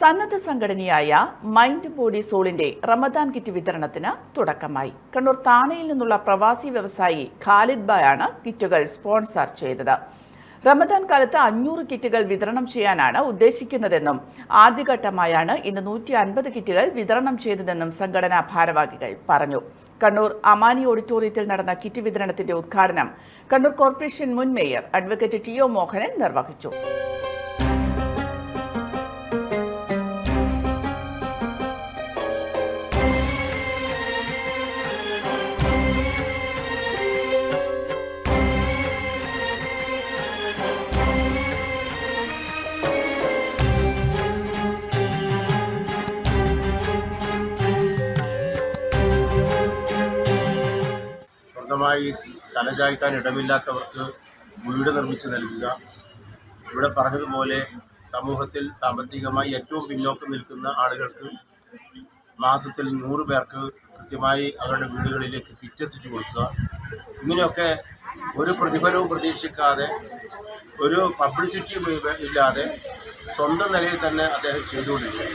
സന്നദ്ധ സംഘടനയായ mind body സോളിന്റെ റമദാൻ കിറ്റ് വിതരണത്തിന് തുടക്കമായി. കണ്ണൂർ താണയിൽ നിന്നുള്ള പ്രവാസി വ്യവസായി ഖാലിദ് ബായാണ് കിറ്റുകൾ സ്പോൺസർ ചെയ്തത്. റമദാൻ കാലത്ത് അഞ്ഞൂറ് കിറ്റുകൾ വിതരണം ചെയ്യാനാണ് ഉദ്ദേശിക്കുന്നതെന്നും ആദ്യഘട്ടമായാണ് ഇന്ന് നൂറ്റി അൻപത് കിറ്റുകൾ വിതരണം ചെയ്തതെന്നും സംഘടനാ ഭാരവാഹികൾ പറഞ്ഞു. കണ്ണൂർ അമാനി ഓഡിറ്റോറിയത്തിൽ നടന്ന കിറ്റ് വിതരണത്തിന്റെ ഉദ്ഘാടനം കണ്ണൂർ കോർപ്പറേഷൻ മുൻ mayor advocate T O Mohanan നിർവഹിച്ചു. സ്വന്തമായി തലചായ്ക്കാൻ ഇടമില്ലാത്തവർക്ക് വീട് നിർമ്മിച്ച് നൽകുക. ഇവിടെ പറഞ്ഞതുപോലെ സമൂഹത്തിൽ സാമ്പത്തികമായി ഏറ്റവും പിന്നോക്കം നിൽക്കുന്ന ആളുകൾക്ക് മാസത്തിൽ നൂറ് പേർക്ക് കൃത്യമായി അവരുടെ വീടുകളിലേക്ക് കിറ്റെത്തിച്ചു കൊടുക്കുക. ഇങ്ങനെയൊക്കെ ഒരു പ്രതിഫലവും പ്രതീക്ഷിക്കാതെ ഒരു പബ്ലിസിറ്റിയും ഇല്ലാതെ സ്വന്തം നിലയിൽ തന്നെ അദ്ദേഹം ചെയ്തുകൊണ്ടിരിക്കുക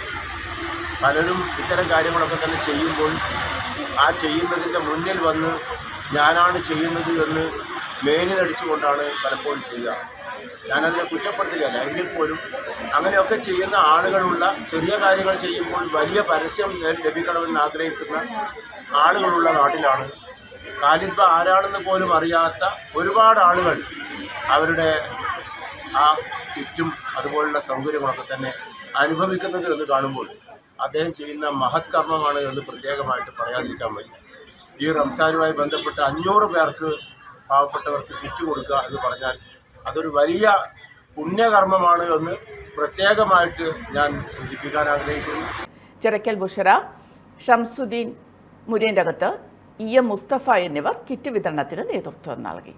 പലരും ഇത്തരം കാര്യങ്ങളൊക്കെ തന്നെ ചെയ്യുമ്പോൾ ആ ചെയ്യുന്നതിന്റെ മുന്നിൽ വന്ന് ഞാനാണ് ചെയ്യുന്നത് എന്ന് മേനിലടിച്ചുകൊണ്ടാണ് പലപ്പോഴും ചെയ്യുക. ഞാനതിനെ കുറ്റപ്പെടുത്തുകയല്ല. എങ്കിൽ പോലും അങ്ങനെയൊക്കെ ചെയ്യുന്ന ആളുകളുള്ള ചെറിയ കാര്യങ്ങൾ ചെയ്യുമ്പോൾ വലിയ പരസ്യം ലഭിക്കണമെന്ന് ആഗ്രഹിക്കുന്ന ആളുകളുള്ള നാട്ടിലാണ്. കാലിപ്പ ആരാണെന്ന് പോലും അറിയാത്ത ഒരുപാട് ആളുകൾ അവരുടെ ആ ചുറ്റും അതുപോലുള്ള സൗകര്യങ്ങളൊക്കെ തന്നെ അനുഭവിക്കുന്നത് എന്ന് കാണുമ്പോൾ അദ്ദേഹം ചെയ്യുന്ന മഹത്കർമ്മമാണ് എന്ന് പ്രത്യേകമായിട്ട് പറയാതിരിക്കാൻ വയ്യ. ഈ റംസാനുമായി ബന്ധപ്പെട്ട് അഞ്ഞൂറ് പേർക്ക് പാവപ്പെട്ടവർക്ക് കിറ്റ് കൊടുക്കുക എന്ന് പറഞ്ഞാൽ അതൊരു വലിയ പുണ്യകർമ്മമാണ് എന്ന് പ്രത്യേകമായിട്ട് ഞാൻ സൂചിപ്പിക്കാൻ ആഗ്രഹിക്കുന്നു. ചിറക്കൽ ബുഷറ ഷംസുദ്ദീൻ മുരേന്റെ അകത്ത് ഇ എം മുസ്തഫ എന്നിവർ കിറ്റ് വിതരണത്തിന് നേതൃത്വം നൽകി.